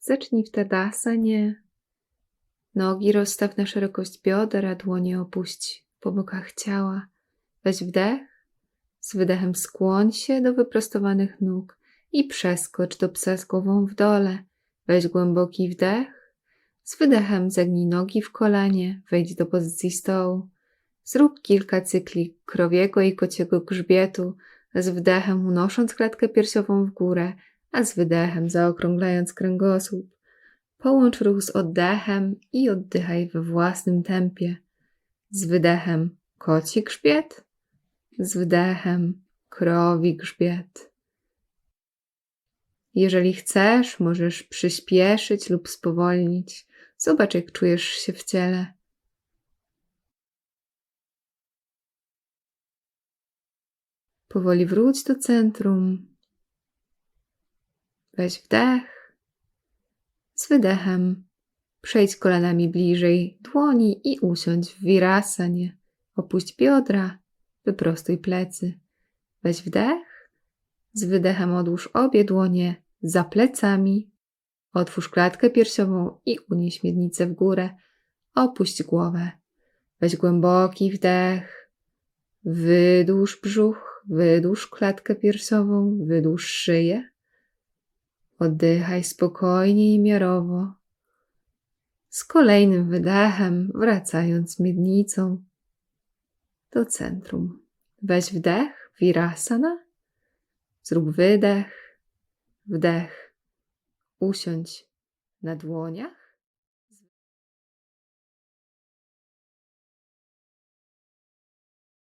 Odpocznij w Tadasanie. Nogi rozstaw na szerokość bioder, a dłonie opuść po bokach ciała. Weź wdech. Z wydechem skłoń się do wyprostowanych nóg i przeskocz do psa z głową w dole. Weź głęboki wdech. Z wydechem zegnij nogi w kolanie, wejdź do pozycji stołu. Zrób kilka cykli krowiego i kociego grzbietu, z wdechem unosząc klatkę piersiową w górę, a z wydechem zaokrąglając kręgosłup. Połącz ruch z oddechem i oddychaj we własnym tempie. Z wydechem koci grzbiet, z wdechem krowi grzbiet. Jeżeli chcesz, możesz przyspieszyć lub spowolnić. Zobacz, jak czujesz się w ciele. Powoli wróć do centrum. Weź wdech. Z wydechem przejdź kolanami bliżej dłoni i usiądź w wirasanie. Opuść biodra, wyprostuj plecy. Weź wdech. Z wydechem odłóż obie dłonie za plecami. Otwórz klatkę piersiową i unieś miednicę w górę. Opuść głowę. Weź głęboki wdech. Wydłuż brzuch, wydłuż klatkę piersiową, wydłuż szyję. Oddychaj spokojnie i miarowo. Z kolejnym wydechem, wracając miednicą do centrum. Weź wdech, virasana. Zrób wydech, wdech. Usiądź na dłoniach.